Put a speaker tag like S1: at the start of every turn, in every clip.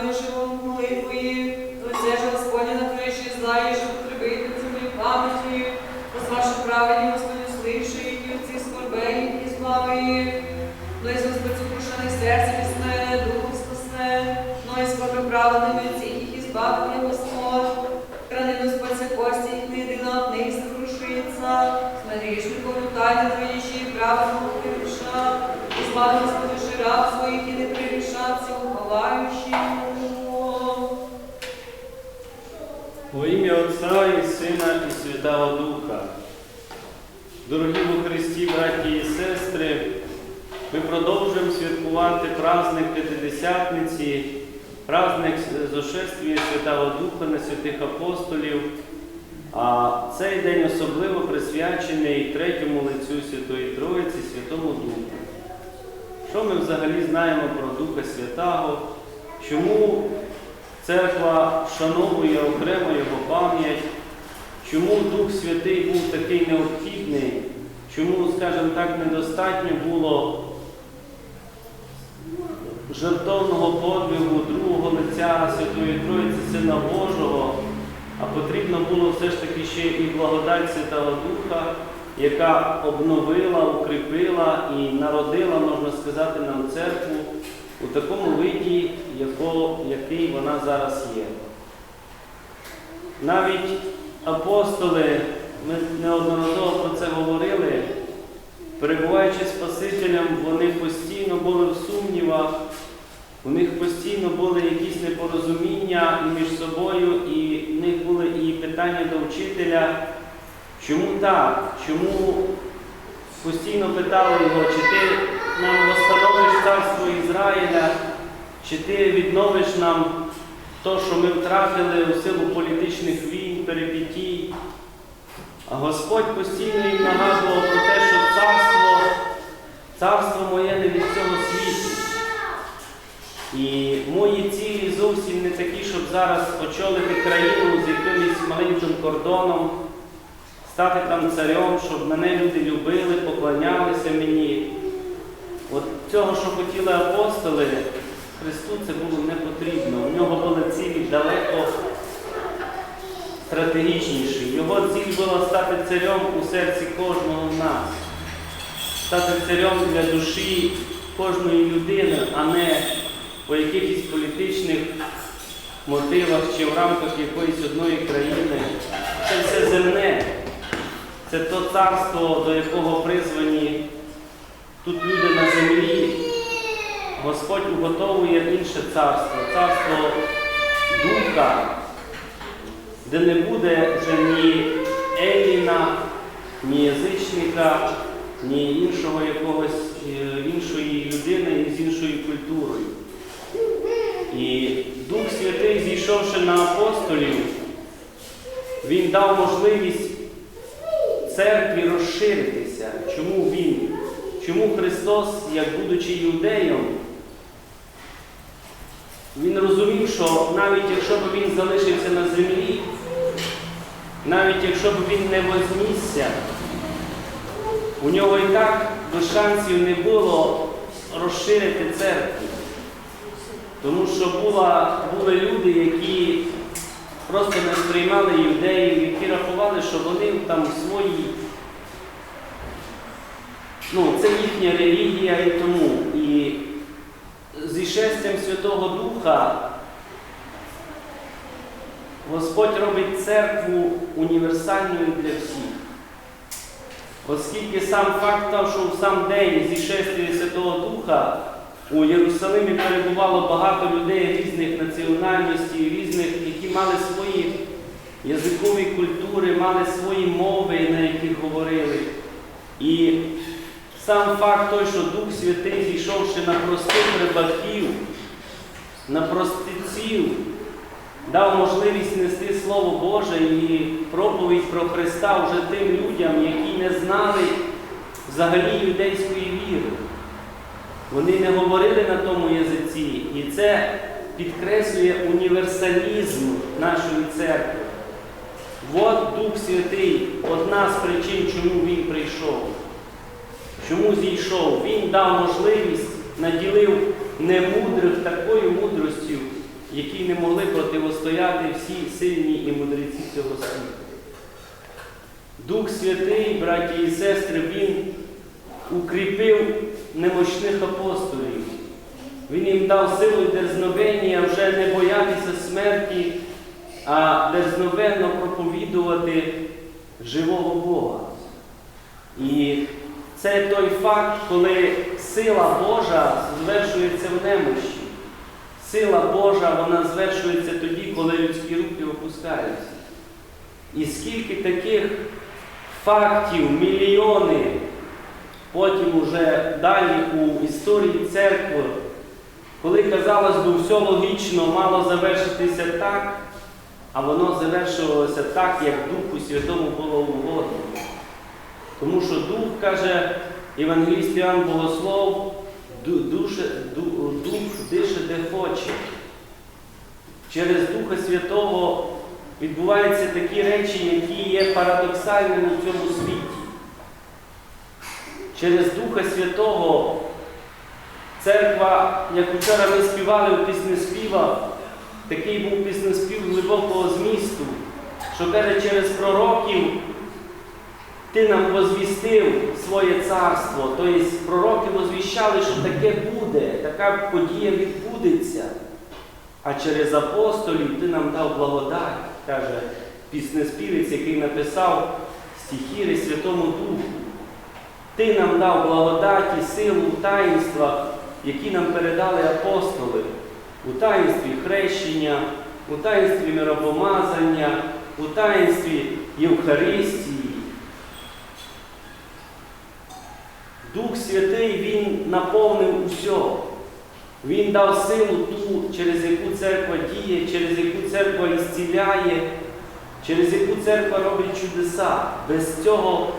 S1: живому молитвої, лице ж Господня на криші зла, і що землі пам'яті, возваше праведні Господи, слиши, які в ці скорбей, і слави. Близько спецукрушене серце пісне, духом спасне, но і скорби праведними цих їх і збавив є Господь. Хранину спасе кості їх не єдина от них сокрушиться, смирішнику тайна твої, ще праведного і Господи раб своїх і не уховаючи його.
S2: Во ім'я Отця і Сина і Святого Духа. Дорогі у Христі, браті і сестри, ми продовжуємо святкувати праздник П'ятидесятниці, праздник зошествия Святого Духа на святих апостолів. А цей день особливо присвячений третьому лицю Святої Троїці, Святому Духу. Що ми взагалі знаємо про Духа Святого? Чому Церква вшановує окремо його пам'ять, чому Дух Святий був такий необхідний, чому, скажімо так, недостатньо було жертовного подвигу другого лиця Святої Троїці Сина Божого, а потрібно було все ж таки ще і благодать Святого Духа, яка обновила, укріпила і народила, можна сказати, нам церкву у такому виді, який вона зараз є. Навіть апостоли, ми неодноразово про це говорили, перебуваючи Спасителем, вони постійно були в сумнівах, у них постійно були якісь непорозуміння між собою, і в них були і питання до вчителя, чому так, чому постійно питали його, чи ти нам встановиш царство Ізраїля, чи ти відновиш нам то, що ми втратили у силу політичних війн, перипетій. А Господь постійно їм нагадував про те, що царство, царство моє не від цього світу. І мої цілі зовсім не такі, щоб зараз очолити країну з якимось маленьким кордоном, стати там царем, щоб мене люди любили, поклонялися мені. Цього, що хотіли апостоли, Христу це було не потрібно. У нього були цілі далеко стратегічніші. Його ціль була стати царем у серці кожного з нас, стати царем для душі кожної людини, а не по якихось політичних мотивах чи в рамках якоїсь одної країни. Це все земне. Це то царство, до якого призвані тут люди на землі. Господь уготовує інше царство, царство духа, де не буде вже ні еліна, ні язичника, ні іншого якогось е, іншої людини з іншою культурою. І Дух Святий, зійшовши на апостолів, Він дав можливість церкві розширитися. Чому Він? Чому Христос, як будучи юдеєм, Він розумів, що навіть якщо б Він залишився на землі, навіть якщо б він не вознісся, у нього і так би шансів не було розширити церкву. Тому що була, були люди, які просто не сприймали юдеїв, які рахували, що вони там свої. Ну, це їхня релігія і тому. І зі шестям Святого Духа Господь робить церкву універсальною для всіх. Оскільки сам факт того, що в сам день зішествия Святого Духа у Єрусалимі перебувало багато людей різних національностей, різних, які мали свої язикові культури, мали свої мови, на яких говорили. І сам факт той, що Дух Святий, зійшовши на простих рибаків, на простеців, дав можливість нести Слово Боже і проповідь про Христа вже тим людям, які не знали взагалі юдейської віри. Вони не говорили на тому язиці, і це підкреслює універсалізм нашої церкви. От Дух Святий, одна з причин, чому Він прийшов. Чому зійшов? Він дав можливість, наділив немудрих такою мудростю, які не могли противостояти всі сильні і мудреці цього світу. Дух Святий, браті і сестри, Він укріпив немощних апостолів. Він їм дав силу і дерзновення вже не боятися смерті, а дерзновенно проповідувати живого Бога. І це той факт, коли сила Божа звершується в немощі. Сила Божа вона звершується тоді, коли людські руки опускаються. І скільки таких фактів, мільйони, потім уже далі у історії церкви, коли, казалось би, все логічно мало завершитися так, а воно завершувалося так, як Духу Святому було угодно. Тому що Дух, каже Євангеліст Іоанн Богослов, ду- душе, Дух дише де хоче. Через Духа Святого відбуваються такі речі, які є парадоксальними у цьому світі. Через Духа Святого церква, як вчора ми співали у піснеспівах, такий був піснеспів глибокого змісту, що каже, через пророків ти нам возвістив своє царство. Тобто пророки возвіщали, що таке буде, така подія відбудеться. А через апостолів ти нам дав благодать, каже піснеспівець, який написав стихіри Святому Духу. Ти нам дав благодать і силу в таїнствах, які нам передали апостоли, у таїнстві хрещення, у таїнстві миропомазання, у таїнстві Євхаристії. Дух Святий Він наповнив усе. Він дав силу ту, через яку церква діє, через яку церква ісціляє, через яку церква робить чудеса. Без цього.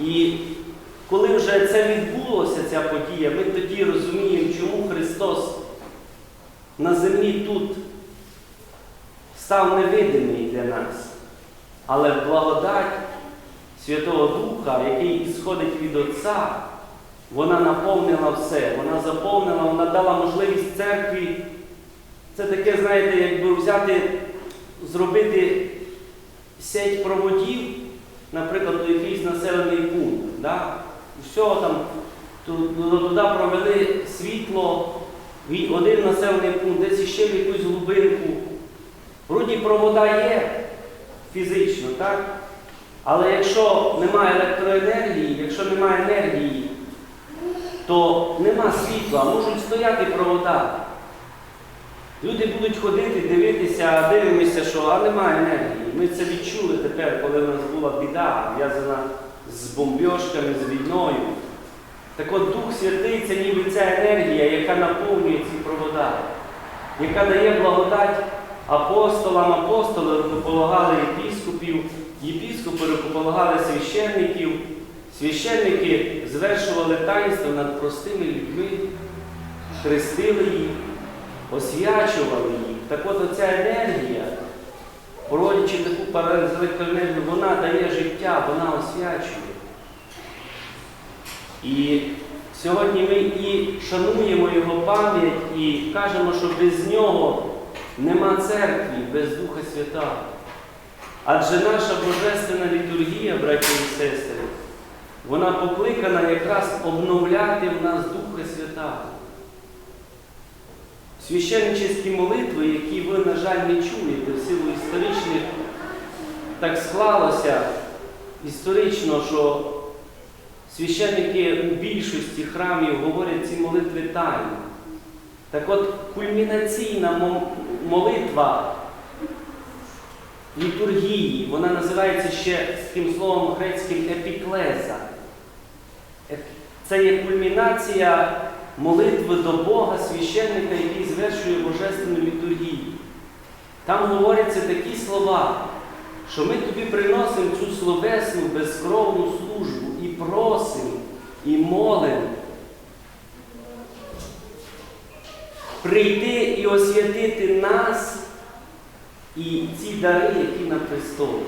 S2: І коли вже це відбулося, ця подія, ми тоді розуміємо, чому Христос на землі тут став невидимий для нас. Але благодать Святого Духа, який ісходить від Отця, вона наповнила все, вона заповнила, вона дала можливість церкві. Це таке, знаєте, якби взяти, зробити сеть проводів, наприклад, у якийсь населений пункт. Да? Все там, ту- ту- туди провели світло, один населений пункт, десь ще в якусь глибинку. Вроді провода є фізично, так? Але якщо немає електроенергії, якщо немає енергії, то нема світла, можуть стояти провода. Люди будуть ходити, дивитися, дивимося, що а немає енергії. Ми це відчули тепер, коли в нас була біда, зв'язана з бомбьошками, з війною. Так от Дух Святий це ніби ця енергія, яка наповнює ці провода, яка дає благодать апостолам, апостоли рукополагали єпіскопів, єпіскопи рукополагали священників, священники звершували таїнство над простими людьми, хрестили їх, освячували їх. Так от оця енергія, проводячи таку з вона дає життя, вона освячує. І сьогодні ми і шануємо його пам'ять і кажемо, що без нього нема церкви, без Духа Святого. Адже наша божественна літургія, браті і сестри, вона покликана якраз обновляти в нас Духа Святого. Священническі молитви, які ви, на жаль, не чуєте в силу історичних, так склалося історично, що священники у більшості храмів говорять ці молитви тайно. Так от кульмінаційна молитва літургії, вона називається ще таким словом грецьким епіклеза. Це є кульмінація молитви до Бога священника, який звершує божественну літургію. Там говоряться такі слова, що ми тобі приносимо цю словесну безкровну службу і просимо, і молимо. Прийти і освятити нас і ці дари, які на престолі.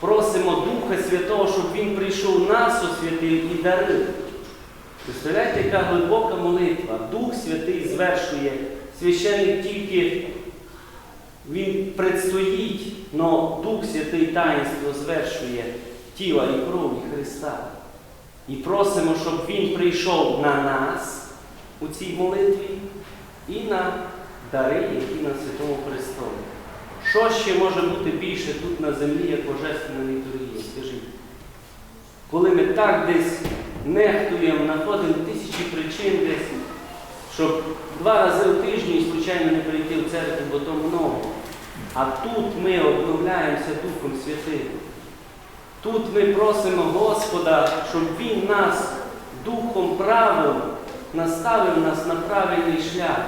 S2: Просимо Духа Святого, щоб Він прийшов нас освятив і дарив. Представляєте, яка глибока молитва. Дух Святий звершує. Священник тільки він предстоїть, но Дух Святий таїнство звершує тіла і крові Христа. І просимо, щоб Він прийшов на нас у цій молитві і на дари, які на Святому Престолі. Що ще може бути більше тут на землі, як Божественна літургія? Скажіть. Коли ми так десь нехтуємо, знаходимо тисячі причин десь, щоб два рази у тиждень случайно не прийти в церкву, бо то много. А тут ми обновляємося Духом Святим. Тут ми просимо Господа, щоб Він нас духом правил, наставив нас на правильний шлях.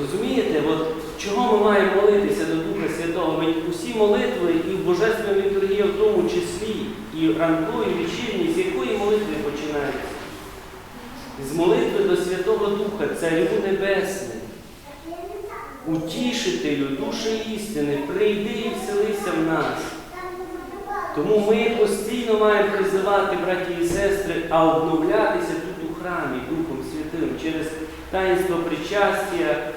S2: Розумієте, от чого ми маємо молитися до Духа Святого? Ведь усі молитви і в Божественній літургії в тому числі, і ранкові, і вечірні, з якої молитви починаються? З молитви до Святого Духа, Царю Небесний, утішителю, душі істини, прийди і вселися в нас. Тому ми постійно маємо призивати, браті і сестри, а обновлятися тут у храмі Духом Святим через таїнство причастя,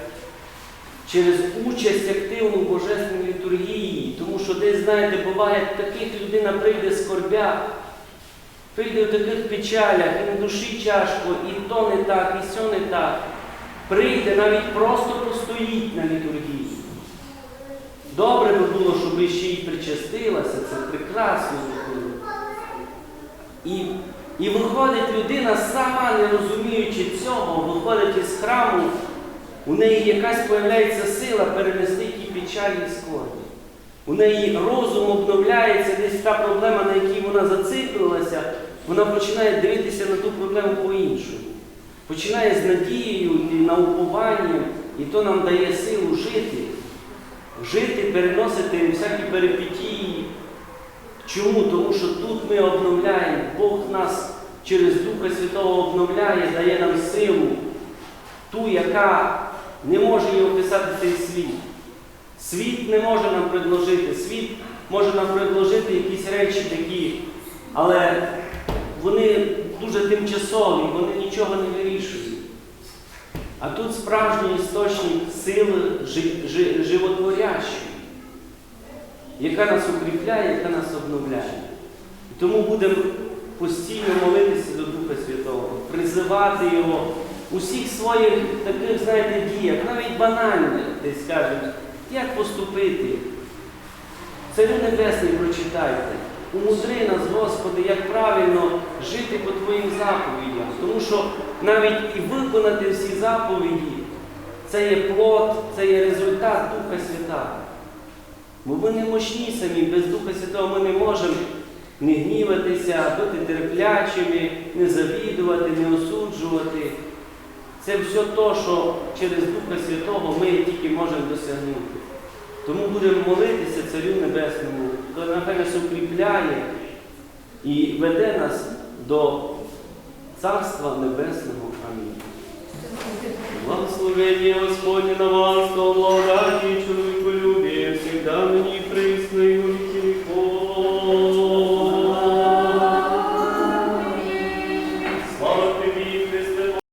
S2: через участь активну в Божественній літургії. Тому що десь, знаєте, буває, таких людина прийде скорбя, прийде в таких печалях, і на душі тяжко, і то не так, і сьо не так. Прийде, навіть просто постоїть на літургії. Добре би було, щоб ще й причастилася, це прекрасно було. І, і виходить людина, сама не розуміючи цього, виходить із храму, у неї якась появляється сила перенести ті печалі і скорбі. У неї розум обновляється, десь та проблема, на якій вона зациклилася, вона починає дивитися на ту проблему по-іншому. Починає з надією і наукуванням, і то нам дає силу жити жити, переносити всякі перипетії. Чому? Тому що тут ми обновляємо, Бог нас через Духа Святого обновляє, дає нам силу, ту, яка не може її описати цей світ. Світ не може нам предложити, світ може нам предложити якісь речі такі, але вони дуже тимчасові, вони нічого не вирішують. А тут справжній істочник сили жи- жи- животворящої, яка нас укріпляє, яка нас обновляє. Тому будемо постійно молитися до Духа Святого, призивати Його у всіх своїх таких, знаєте, діях, навіть банальних, десь скажуть, як поступити. Царю Небесний прочитайте. Умудри нас, Господи, як правильно жити по Твоїм заповідям. Тому що навіть і виконати всі заповіді це є плод, це є результат Духа Святого. Бо ми не мощні самі, без Духа Святого ми не можемо не гніватися, бути терплячими, не завідувати, не осуджувати. Це все те, що через Духа Святого ми тільки можемо досягнути. Тому будемо молитися Царю Небесному, нехай нас укріпляє і веде нас до Царства Небесного. Амінь. Благословення Господне на вас, благодаті, чоловіку любі, всегда мені.